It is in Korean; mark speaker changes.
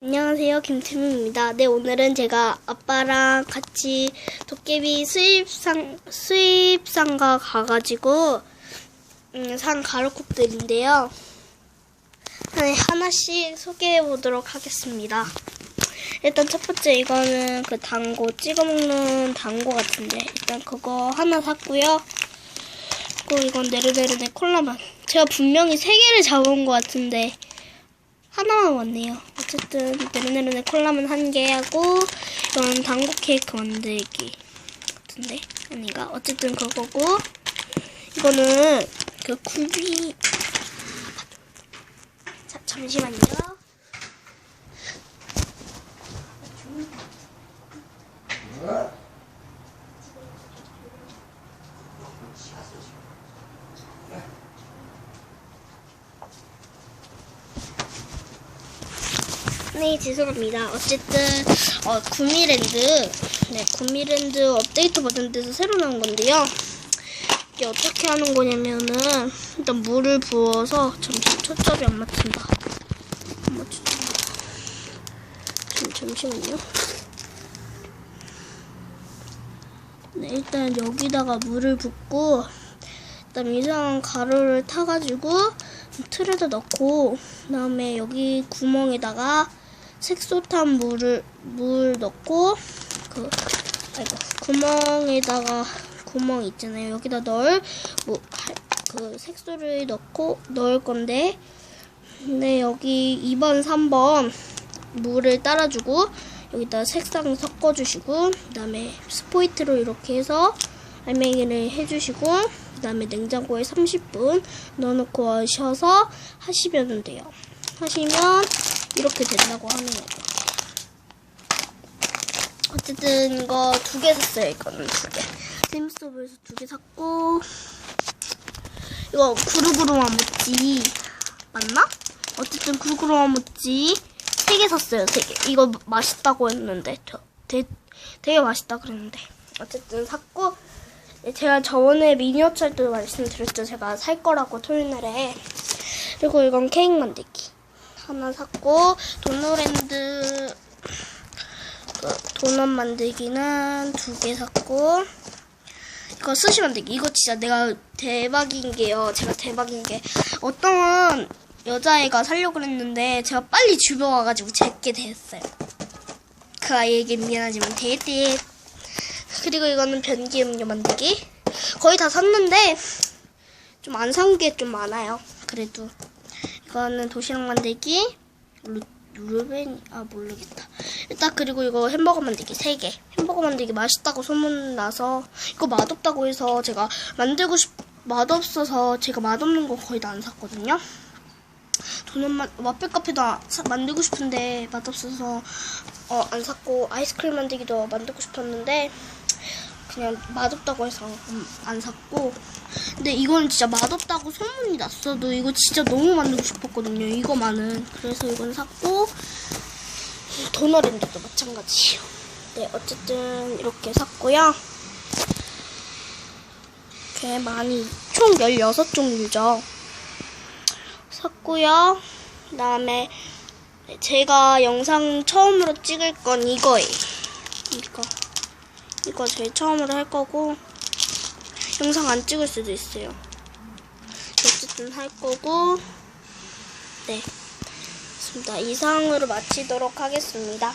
Speaker 1: 안녕하세요. 김태민입니다. 네, 오늘은 제가 아빠랑 같이 도깨비 수입상, 수입상가 가가지고, 음, 산 가루국들인데요. 네, 하나씩 소개해 보도록 하겠습니다. 일단 첫 번째 이거는 그 당고, 찍어 먹는 당고 같은데, 일단 그거 하나 샀고요. 그리고 이건 네르네르네 콜라만. 제가 분명히 세 개를 잡은 것 같은데, 하나만 왔네요. 어쨌든 네르네르네 콜라만 한개 하고 이건 당고 케이크 만들기 같은데 아닌가? 어쨌든 그거고 이거는 그 굴비 자 잠시만요. 네, 죄송합니다. 어쨌든 어, 구미랜드, 네, 구미랜드 업데이트 버전에서 새로 나온 건데요. 이게 어떻게 하는 거냐면은 일단 물을 부어서 잠시 초점이 안 맞춘다. 안 맞춘다. 잠, 잠시만요. 네, 일단 여기다가 물을 붓고 그다음 이상한 가루를 타가지고 틀에다 넣고 그다음에 여기 구멍에다가 색소탄 물을 물 넣고 그 아이고 구멍에다가 구멍 있잖아요 여기다 넣을 뭐 그 색소를 넣고 넣을 건데 근데 여기 2번 3번 물을 따라주고 여기다 색상 섞어주시고 그다음에 스포이트로 이렇게 해서 알맹이를 해주시고 그 다음에 냉장고에 30분 넣어놓고 하셔서 하시면 돼요. 하시면 이렇게 된다고 거죠. 어쨌든 이거 두 개 샀어요. 이거는 두 개. 샘스톱에서 두 개 샀고 이거 구루구루만 모찌 맞나? 어쨌든 구루구루만 모찌 세 개 샀어요. 세 개. 이거 맛있다고 했는데 저 되, 되게 맛있다 그랬는데 어쨌든 샀고 네, 제가 저번에 미니어처 때도 말씀드렸죠. 제가 살 거라고 토요일 날에. 그리고 이건 케이크 만들기. 하나 샀고, 도노랜드, 그 도넛 만들기는 두 개 샀고, 이거 스시 만들기. 이거 진짜 내가 대박인 게요. 제가 대박인 게. 어떤 여자애가 살려고 그랬는데, 제가 빨리 집에 와가지고 제게 됐어요. 그 아이에게 미안하지만 대대 그리고 이거는 변기 음료 만들기. 거의 다 샀는데 좀 안 산 게 좀 많아요. 그래도 이거는 도시락 만들기. 루, 루벤 아 모르겠다. 일단 그리고 이거 햄버거 만들기 3개. 햄버거 만들기 맛있다고 소문 나서 이거 맛없다고 해서 제가 만들고 싶 맛없어서 제가 맛없는 거 거의 다 안 샀거든요. 도넛만 와플 카페도 만들고 싶은데 맛없어서 어, 안 샀고 아이스크림 만들기도 만들고 싶었는데 그냥 맛없다고 해서 음, 안 샀고. 근데 이건 진짜 맛없다고 소문이 났어도 이거 진짜 너무 만들고 싶었거든요 이거만은. 그래서 이건 샀고 도너랜드도 마찬가지예요 네 어쨌든 이렇게 샀고요. 이렇게 많이 총 16종류죠 샀고요. 그 다음에 제가 영상 처음으로 찍을 건 이거예요. 이거 이거 제일 처음으로 할 거고 영상 안 찍을 수도 있어요. 어쨌든 할 거고 네. 좋습니다. 이상으로 마치도록 하겠습니다.